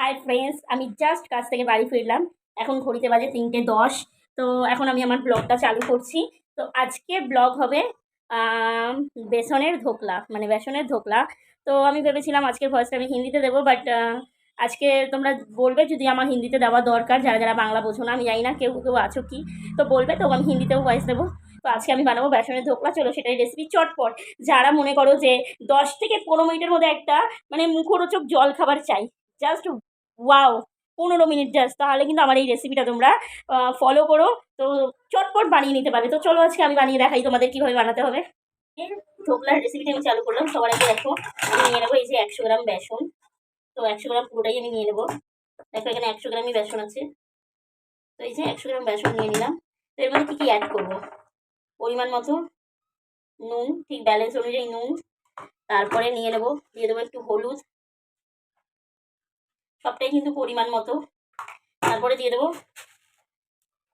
Hi friends আমি just কাজ থেকে বাড়ি ফিরলাম। এখন ঘড়িতে বাজে তিনটে দশ। তো এখন আমি আমার ব্লগটা চালু করছি। তো আজকে ব্লগ হবে বেসনের ধোকলা মানে বেসনের ধোকলা। তো আমি ভেবেছিলাম আজকের ভয়েসটা আমি হিন্দিতে দেবো বাট আজকে তোমরা বলবে যদি আমার হিন্দিতে দেওয়া দরকার। যারা যারা বাংলা বোঝো না, আমি জানি না কেউ কেউ আছো কি। তো বলবে, তো আমি হিন্দিতেও ভয়েস দেবো। তো আজকে আমি বানাবো বেসনের ধোকলা। চলো সেটাই রেসিপি চটপট। যারা মনে করো যে দশ থেকে পনেরো মিনিটের মধ্যে একটা মানে মুখরোচক জল খাবার চাই জাস্ট ওয়াও পনেরো মিনিট জাস্ট তাহলে কিন্তু আমার এই রেসিপিটা তোমরা ফলো করো। তো চটপট বানিয়ে নিতে পারবে। তো চলো আজকে আমি বানিয়ে দেখাই তোমাদের কীভাবে বানাতে হবে। এর ধোকলার রেসিপিটা আমি চালু করলাম। সবার আগে দেখো, আমি নিয়ে নেব এই যে একশো গ্রাম বেসন। তো একশো গ্রাম পুরোটাই আমি নিয়ে নেব। দেখো এখানে একশো গ্রামই বেসন আছে। তো এই যে একশো গ্রাম বেসন নিয়ে নিলাম। তো এর মধ্যে কী কী অ্যাড করব? পরিমাণ মতো নুন, ঠিক ব্যালেন্স অনুযায়ী নুন। তারপরে নিয়ে নেব, দিয়ে দেবো একটু হলুদ। সবটাই কিন্তু পরিমাণ মতো। তারপরে দিয়ে দেবো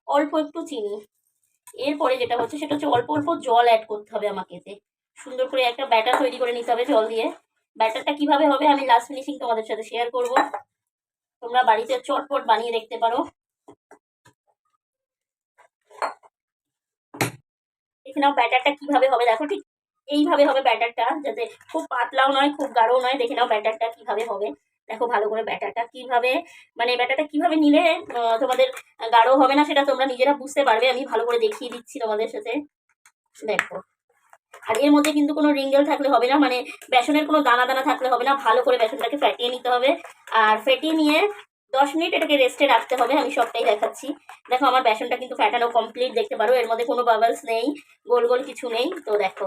অল্প একটু চিনি। এরপরে যেটা হচ্ছে সেটা হচ্ছে অল্প অল্প জল অ্যাড করতে হবে আমাকে এতে। সুন্দর করে একটা ব্যাটার তৈরি করে নিতে হবে জল দিয়ে। ব্যাটারটা কীভাবে হবে আমি লাস্ট ফিনিশিং তোমাদের সাথে শেয়ার করব। তোমরা বাড়িতে চটপট বানিয়ে দেখতে পারো। এখানেও ব্যাটারটা কীভাবে হবে। দেখো ঠিক এইভাবে হবে ব্যাটারটা যাতে খুব পাতলাও নয়, খুব গাঢ়ও নয়। দেখে নাও ব্যাটারটা কীভাবে হবে। দেখো ভালো করে ব্যাটারটা কীভাবে মানে ব্যাটারটা কীভাবে নিলে তোমাদের গাঢ় হবে না সেটা তোমরা নিজেরা বুঝতে পারবে, আমি ভালো করে দেখিয়ে দিচ্ছি তোমাদের সাথে। দেখো। আর এর মধ্যে কিন্তু কোনো রিঙ্গেল থাকলে হবে না মানে বেসনের কোনো দানা দানা থাকলে হবে না, ভালো করে বেসনটাকে ফেটিয়ে নিতে হবে। আর ফেটিয়ে নিয়ে দশ মিনিট এটাকে রেস্টে রাখতে হবে, আমি সবটাই দেখাচ্ছি। দেখো আমার বেসনটা কিন্তু ফ্যাটানো কমপ্লিট দেখতে পারো, এর মধ্যে কোনো বাবলস নেই, গোল গোল কিছু নেই, তো দেখো।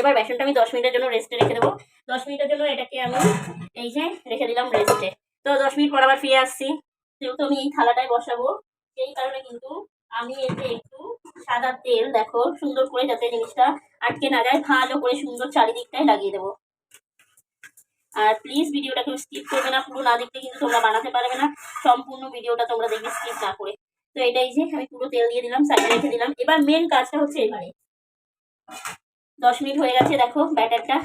এবার বেসনটা আমি দশ মিনিটের জন্য রেস্টে রেখে দেবো। দশ মিনিটের জন্য এটাকে আমি এই যে রেখে দিলাম রেস্টে তো দশ মিনিট পর আবার ফিরে আসছি। যেহেতু আমি এই থালাটায় বসাবো, সেই কারণে কিন্তু আমি এতে একটু সাদা তেল, দেখো, সুন্দর করে যাতে জিনিসটা আটকে না যায়, ভালো করে সুন্দর চারিদিকটায় লাগিয়ে দেবো। আর প্লিজ ভিডিওটাকে স্কিপ করবে না, পুরো না দেখতে কিন্তু তোমরা বানাতে পারবে না। সম্পূর্ণ ভিডিওটা তোমরা দেখবে স্কিপ না করে। তো এটাই যে আমি পুরো তেল দিয়ে দিলাম সাইডে রেখে দিলাম। এবার মেন কাজটা হচ্ছে এবারে। দশ মিনিট হয়ে গেছে, দেখো ব্যাটারটা।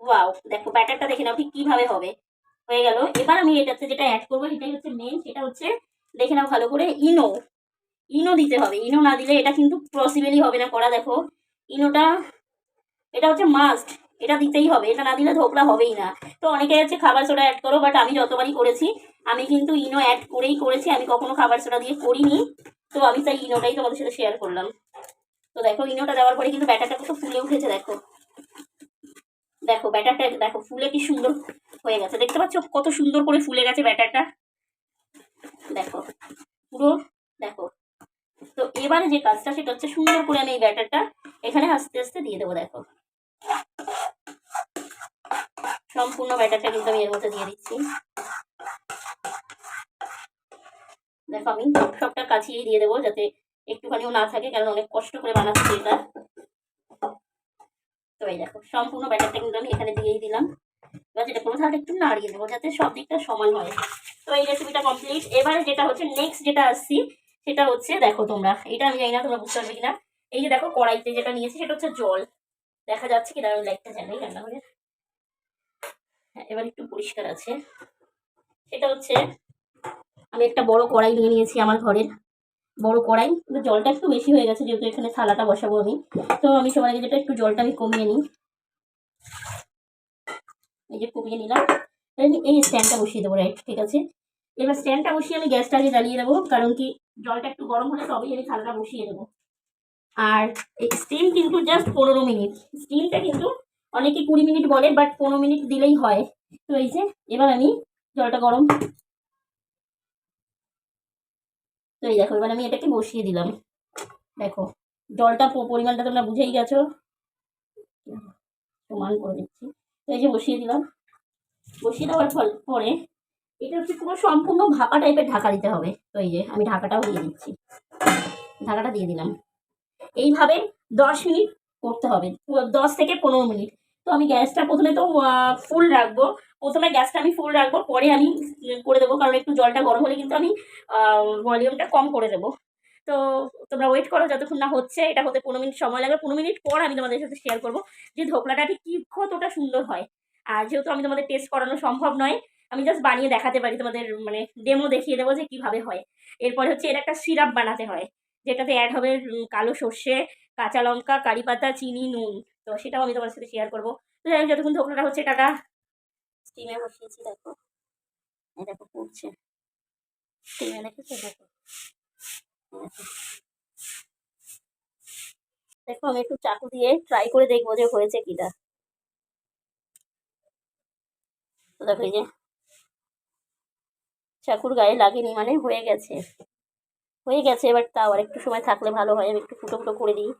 ওয়াও, দেখো ব্যাটারটা দেখে নাও ঠিক কীভাবে হবে। হয়ে গেল। এবার আমি এটাতে যেটা অ্যাড করব এটাই হচ্ছে মেন সেটা হচ্ছে দেখে নাও ভালো করে ইনো ইনো দিতে হবে। ইনো না দিলে এটা কিন্তু পসিবলই হবে না করা, দেখো। ইনোটা এটা হচ্ছে মাস্ট এটা দিতেই হবে। এটা না দিলে ধোকলা হবেই না। তো অনেকে আছে খাবার সোডা অ্যাড করো বাট আমি যতবারই করেছি, আমি কিন্তু ইনো অ্যাড করেই করেছি। আমি কখনো খাবার সোডা দিয়ে করিনি। তো আমি তাই ইনোটাই তোমাদের সাথে শেয়ার করলাম। তো দেখো, ইনোটা দেওয়ার পরে কিন্তু ব্যাটারটা কত ফুলে উঠেছে, দেখো। দেখো, ব্যাটারটা, দেখো, ফুলে কি সুন্দর হয়ে গেছে। দেখতে পাচ্ছ কত সুন্দর করে ফুলে গেছে ব্যাটারটা? দেখো, পুরো, দেখো। তো এবারে যে কাজটা, সেটা হচ্ছে সুন্দর করে আমি এই ব্যাটারটা এখানে আস্তে আস্তে দিয়ে দেবো, দেখো। সম্পূর্ণ ব্যাটারটা কিন্তু আমি এর মধ্যে দিয়ে দিচ্ছি। দেখো, আমি সবটা কাছিয়ে দিয়ে দেবো, যাতে একটুখানিও না থাকে কারণ অনেক কষ্ট করে বানাচ্ছি এটা। তো এই দেখো, সম্পূর্ণ ব্যাটারটা কিন্তু আমি এখানে দিয়েই দিলাম। এবার যেটা করব, তাহলে একটু নাড়িয়ে দেবো যাতে সব দিকটা সমান হয়। তো এই রেসিপিটা কমপ্লিট এবারে যেটা হচ্ছে নেক্সট যেটা আসছি, সেটা হচ্ছে, দেখো তোমরা, এটা আমি জানি না তোমরা বুঝতে পারবে কিনা। এই যে দেখো, কড়াইতে যেটা নিয়েছি, সেটা হচ্ছে জল। দেখা যাচ্ছে কি দাঁড়ানো লাইটটা জানাই রান্নাঘরে হ্যাঁ এবার একটু পরিষ্কার আছে। সেটা হচ্ছে, আমি একটা বড় কড়াই নিয়ে নিয়েছি আমার ঘরের। বড় কড়াই, কিন্তু জলটা একটু বেশি হয়ে গেছে যেহেতু এখানে থালাটা বসাবো আমি। তো আমি সবার আগে যেটা একটু জলটা আমি কমিয়ে নিই। এই যে কমিয়ে নিলাম। এই স্ট্যান্ডটা বসিয়ে দেবো রাইট ঠিক আছে? এবার স্ট্যান্ডটা বসিয়ে আমি গ্যাসটা আগে জ্বালিয়ে দেবো, কারণ কি জলটা একটু গরম হলে তবেই আমি থালাটা বসিয়ে দেবো। আর এই স্টিম কিন্তু জাস্ট পনেরো মিনিট। স্টিমটা কিন্তু অনেকে কুড়ি মিনিট বলে বাট পনেরো মিনিট দিলেই হয়। তো এই যে, এবার আমি জলটা গরম তো এই দেখো, এবার আমি এটাকে বসিয়ে দিলাম। দেখো, জলটা পরিমাণটা তোমরা বুঝেই গেছো। সমান করে দিচ্ছি। তো এই যে বসিয়ে দিলাম। বসিয়ে দেওয়ার ফল পরে এটা হচ্ছে পুরো সম্পূর্ণ ভাপা টাইপের ঢাকা দিতে হবে। তো এই যে আমি ঢাকাটাও দিয়ে দিচ্ছি। ঢাকাটা দিয়ে দিলাম। এইভাবে দশ মিনিট করতে হবে। দশ থেকে পনেরো মিনিট। তো আমি গ্যাসটা প্রথমে তো ফুল রাখব। প্রথমে গ্যাসটা আমি ফুল রাখব, পরে আমি করে দেবো, কারণ একটু জলটা গরম হলে কিন্তু আমি ভলিউমটা কম করে দেবো। তো তোমরা ওয়েট করো, যতক্ষণ না হচ্ছে, এটা হতে পনেরো মিনিট সময় লাগবে। পনেরো মিনিট পর আমি তোমাদের সাথে শেয়ার করব যে ধোকলাটা ঠিক কী কতটা সুন্দর হয়। আর যেহেতু আমি তোমাদের টেস্ট করানো সম্ভব নয়, আমি জাস্ট বানিয়ে দেখাতে পারি, তোমাদের মানে ডেমো দেখিয়ে দেবো যে কীভাবে হয়। এরপরে হচ্ছে এর একটা সিরাপ বানাতে হয়, যেটাতে অ্যাড হবে কালো সর্ষে, কাঁচা লঙ্কা, কারি পাতা, চিনি, নুন। তো সেটাও আমি তোমার সাথে শেয়ার করব। তো হোক, যতক্ষণ ধোকলাটা হচ্ছে টাটা। স্টিমে বসিয়েছি দেখো। দেখো পড়ছে। স্টিমে দেখো। দেখো। আমি একটু চাকু দিয়ে ট্রাই করে দেখব যে হয়েছে কিনা। দেখো এই যে চাকুর গায়ে লাগেনি মানে হয়ে গেছে। হয়ে গেছে এবার তাও আর একটু সময় থাকলে ভালো হয়। আমি একটু ফুটো ফুটো করে দিই।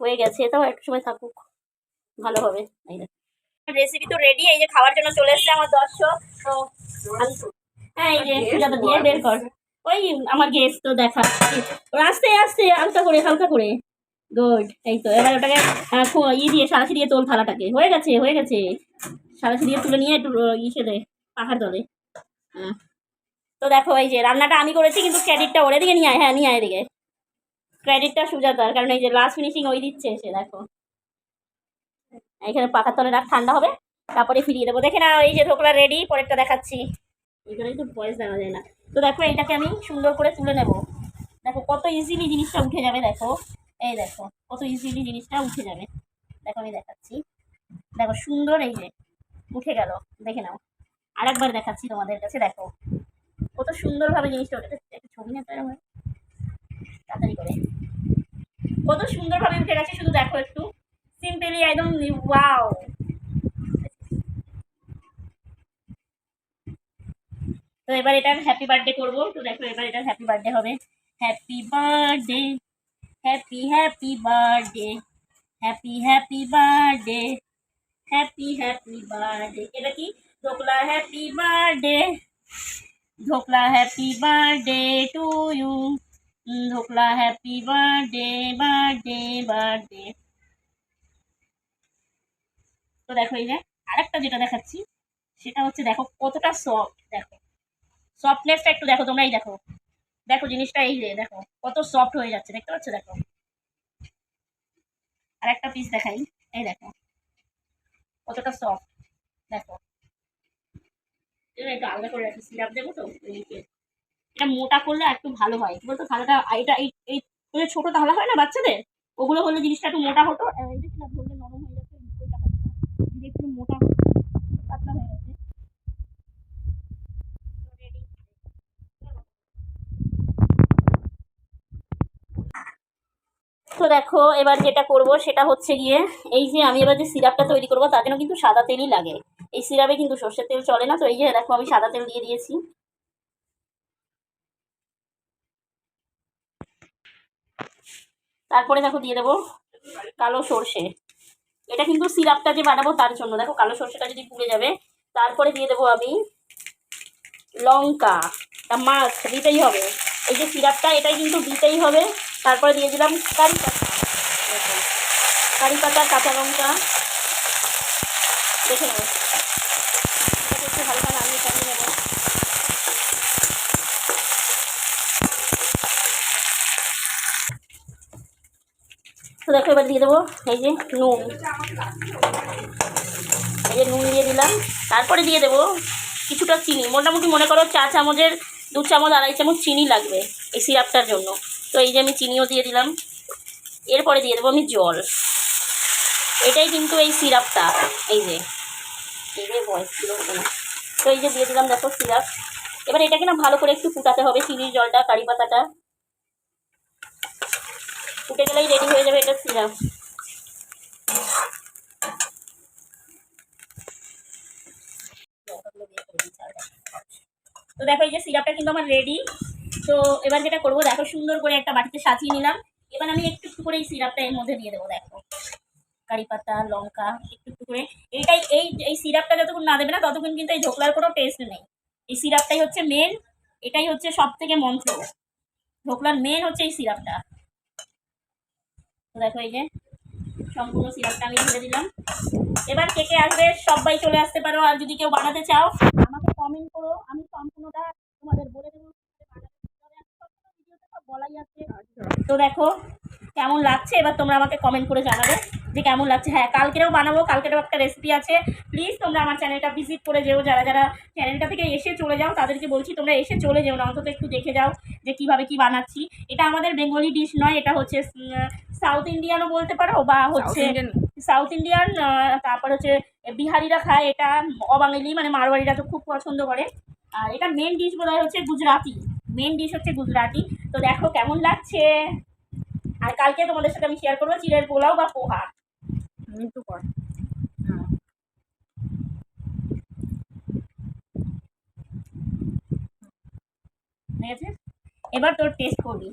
হয়ে গেছে তাও একটু সময় থাকুক ভালো হবে। রেসিপি তো রেডি এই যে খাওয়ার জন্য চলে এসেছে আমার দর্শক তো হ্যাঁ এই যে সুজাতা দিয়ে বের কর। ওই আমার গেস্ট তো দেখা। আস্তে আস্তে হালকা করে হালকা করে। গুড এই তো এবার ওটাকে ই দিয়ে সারাশি দিয়ে তোল থালাটাকে। হয়ে গেছে হয়ে গেছে। সারাশি দিয়ে তুলে নিয়ে একটু ইসে দে পাখার দলে। তো দেখো এই যে রান্নাটা আমি করেছি কিন্তু ক্রেডিটটা ওরে দিকে নিয়ে আয় হ্যাঁ নিয়ে আয় এদিকে। ক্রেডিটটা সুজাতার, কারণ এই যে লাস্ট ফিনিশিং ওই দিচ্ছে সে, দেখো। এখানে পাখার তলে রাখ ঠান্ডা হবে, তারপরে ফিরিয়ে দেবো। দেখে না এই যে ধোকলা রেডি পরেরটা দেখাচ্ছি। এখানেই তো ভয়েস দেওয়া যায় না। তো দেখো, এটাকে আমি সুন্দর করে তুলে নেব। দেখো, কত ইজিলি জিনিসটা উঠে যাবে, দেখো। এই দেখো, কত ইজিলি জিনিসটা উঠে যাবে। দেখো, আমি দেখাচ্ছি। দেখো, সুন্দর এই যে, উঠে গেল। দেখে নাও। আরেকবার দেখাচ্ছি তোমাদের কাছে, দেখো। কত সুন্দরভাবে জিনিসটা উঠে ছবি না তো তাড়াতাড়ি করে। কত সুন্দরভাবে উঠে গেছে, শুধু দেখো একটু। সিম্পলি একদম ওয়াও তো এবার এটার হ্যাপি বার্থডে করব। তো দেখো এবার এটার হ্যাপি বার্থডে হবে। Happy birthday happy happy birthday happy happy birthday happy happy birthday এটা কি? Dhokla happy birthday dhokla happy birthday to you dhokla happy birthday birthday birthday তো দেখো এই যে আরেকটা যেটা দেখাচ্ছি, সেটা হচ্ছে দেখো কতটা সফট দেখো। সফটনেসটা একটু দেখো তোমরা এই দেখো। দেখো জিনিসটা এই যে, দেখো, কত সফট হয়ে যাচ্ছে, দেখতে পাচ্ছ? দেখো। আর একটা পিস দেখাই, এই দেখো। কতটা সফট দেখো। একটু আলাদা করে রাখি সিরাপ দেবো তো। এটা মোটা করলে একটু ভালো হয়। কি বলতো? থালাটা এটা, এই এই ছোট থালা হয় না বাচ্চাদের? ওগুলো হলে জিনিসটা একটু মোটা হতো। নরম হয়ে যাচ্ছে মোটা হয়ে তো দেখো, এবার যেটা করব সেটা হচ্ছে গিয়ে, এই যে আমি এবার যে সিরাপটা তৈরি করব, তার জন্য কিন্তু সাদা তেলই লাগে। এই সিরাপে কিন্তু সর্ষের তেল চলে না। তো এই যে দেখো, আমি সাদা তেল দিয়ে দিয়েছি। তারপরে দেখো দিয়ে দেবো কালো সর্ষে। এটা কিন্তু সিরাপটা যে বানাবো তার জন্য। দেখো কালো সর্ষেটা যদি পুড়ে যাবে, তারপরে দিয়ে দেবো আমি লঙ্কা। মাছ দিতেই হবে। এই যে সিরাপটা এটাই কিন্তু দিতেই হবে। তারপরে দিয়ে দিলাম কারি পাতা। কারি পাতা, কাঁচা লঙ্কা। দেখে নেব এটাকে একটু হালকা নামিয়ে টানিয়ে নেব তো দেখো এবার দিয়ে দেবো, এই যে নুন। এই যে নুন দিয়ে দিলাম। তারপরে দিয়ে দেবো কিছুটা চিনি। মোটামুটি মনে করো চা চামচের, দু চামচ, আড়াই চামচ চিনি লাগবে এই সিরাপটার জন্য। তো এই যে আমি চিনিও দিয়ে দিলাম। এরপরে দিয়ে দেবো আমি জল। এটাই কিন্তু এই সিরাপটা। এই যে এই যে ছিল না তো এই যে দিয়ে দিলাম দেখো সিরাপ। এবার এটাকে না ভালো করে একটু ফুটাতে হবে, চিনির জলটা, কারি পাতাটা। ফুটে গেলেই রেডি হয়ে যাবে এটা সিরাপ তো দেখো এই যে সিরাপটা কিন্তু আমার রেডি তো এবার যেটা করব, দেখো সুন্দর করে একটা বাটিতে সাজিয়ে নিলাম। এবার আমি একটু একটু করে এই সিরাপটা এর মধ্যে দিয়ে দেবো, দেখো। কারি পাতা, লঙ্কা, একটু একটু করে। এইটাই এই এই সিরাপটা যতক্ষণ না দেবে না, ততক্ষণ কিন্তু এই ঢোকলার কোনো টেস্ট নেই। এই সিরাপটাই হচ্ছে মেন এটাই হচ্ছে সব থেকে মন্ত্র। ঢোকলার মেন হচ্ছে এই সিরাপটা দেখো এই যে, সম্পূর্ণ সিরাপটা আমি ঢেলে দিলাম। এবার কে কে আসবে সবাই চলে আসতে পারো, আর যদি কেউ বানাতে চাও, আমাকে কমেন্ট করো, আমি সম্পূর্ণটা তোমাদের বলে দেবো। তো দেখো, কেমন লাগছে? এবার তোমরা আমাকে কমেন্ট করে জানাবে যে কেমন লাগছে। হ্যাঁ কালকেও বানাবো, কালকেরও একটা রেসিপি আছে। প্লিজ তোমরা আমার চ্যানেলটা ভিজিট করে যেও। যারা যারা চ্যানেলটা থেকে এসে চলে যাও, তাদেরকে বলছি, তোমরা এসে চলে যেও না, অন্তত একটু দেখে যাও যে কীভাবে কি বানাচ্ছি। এটা আমাদের বেঙ্গলি ডিশ নয়, এটা হচ্ছে সাউথ ইন্ডিয়ানও বলতে পারো বা হচ্ছে সাউথ ইন্ডিয়ান তারপর হচ্ছে বিহারিরা খায় এটা অবাঙালি মানে মারোয়ারিরা তো খুব পছন্দ করে। আর এটা মেন ডিশ বোধ হচ্ছে গুজরাটি মেন ডিশ হচ্ছে গুজরাটি। তো দেখো কেমন লাগছে। আর কালকে তোমাদের সাথে আমি শেয়ার করব চিড়ের পোলাও বা পোহা। একটু কর ঠিক আছে এবার তোর টেস্ট করবি।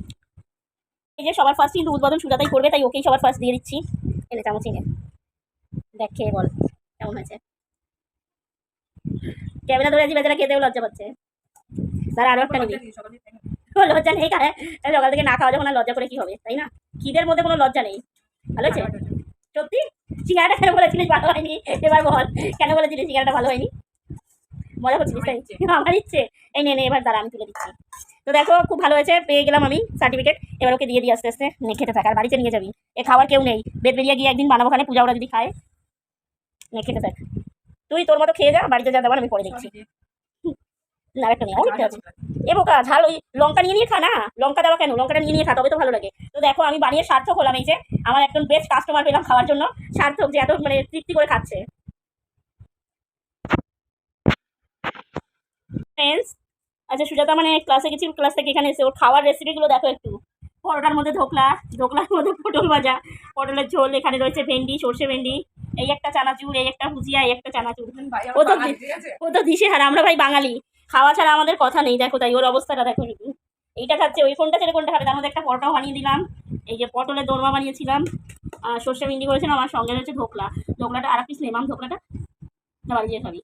এই যে সবার ফার্স্ট কিন্তু উদ্বোধন সুজাতাই করবে, তাই ওকেই সবার ফার্স্ট দিয়ে দিচ্ছি। এনে চামচ এনে দেখ, খেয়ে বল, কেমন হয়েছে? ক্যামেরা ধরে আছি, বেচারা খেতেও লজ্জা পাচ্ছে। তারা আরও একটা নিবি। লজ্জা নেই তাই সকাল থেকে না খাওয়া যখন লজ্জা করে কি হবে, তাই না? খিদের মধ্যে কোনো লজ্জা নেই। ভালো হয়েছে? সত্যি? সিঙ্গারাটা কেন বলেছিলিস? ভালো হয়নি। এবার বল, কেন বলেছিলিস সিঙ্গারাটা ভালো হয়নি? মজা করছিলিস, তাই? আমার ইচ্ছে। এই নে, এবার দাঁড়া, আমি তুলে দিচ্ছি। তো দেখো, খুব ভালো হয়েছে, পেয়ে গেলাম আমি সার্টিফিকেট এবার ওকে দিয়ে দিই আস্তে আস্তে খেতে থাক, আর বাড়িতে নিয়ে যাবি। এ খাওয়ার কেউ নেই। বেদ বেরিয়ে গিয়ে একদিন বানাবো, ওখানে পূজা ওরা যদি খায়। খেতে থাক। তুই তোর মতো খেয়ে যা, বাড়িতে যা দেবার আমি পরে দেখছি। না, একটা নেই অনেকটা আছে। এ বোকা, ঝাল, ওই লঙ্কা নিয়ে নিয়ে খা না। লঙ্কা দেওয়া কেন? লঙ্কাটা নিয়ে নিয়ে খা, তবে তো ভালো লাগে। তো দেখো, আমি বানিয়ে সার্থক হলাম এই যে। আমার একজন বেস্ট কাস্টমার পেলাম খাওয়ার জন্য। সার্থক যে এত মানে তৃপ্তি করে খাচ্ছে। আচ্ছা সুজাতা মানে ক্লাসে গেছি ক্লাস থেকে এখানে এসে ওর খাওয়ার রেসিপিগুলো দেখো একটু। পরোটার মধ্যে ধোকলা ধোকলার মধ্যে পটল ভাজা পটলের ঝোল এখানে রয়েছে ভেন্ডি সর্ষে ভেন্ডি এই একটা চানাচুর এই একটা ভুজিয়া এই একটা চানাচুর। ও তো ও তো দিশে হারা আমরা ভাই বাঙালি। খাওয়া ছাড়া আমাদের কথা নেই দেখো তাই ওর অবস্থাটা দেখো শুধু। এইটা খাচ্ছে ওই কোনটা ছেড়ে কোনটা খাবে? তার মধ্যে একটা পরোটাও বানিয়ে দিলাম। এই যে পটলের দোরমা বানিয়েছিলাম আর সর্ষে ভেন্ডি করেছিলাম আমার সঙ্গে রয়েছে ধোকলা। ধোকলাটা আর পিস নেবাম ধোকলাটা? না বাড়ি গিয়ে খাবি।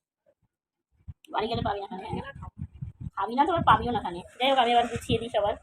বাড়ি গেলে পাবি না। খাবি না তো আবার পাবিও না খানে। যাই হোক আমি আবার গুছিয়ে দিই সবার।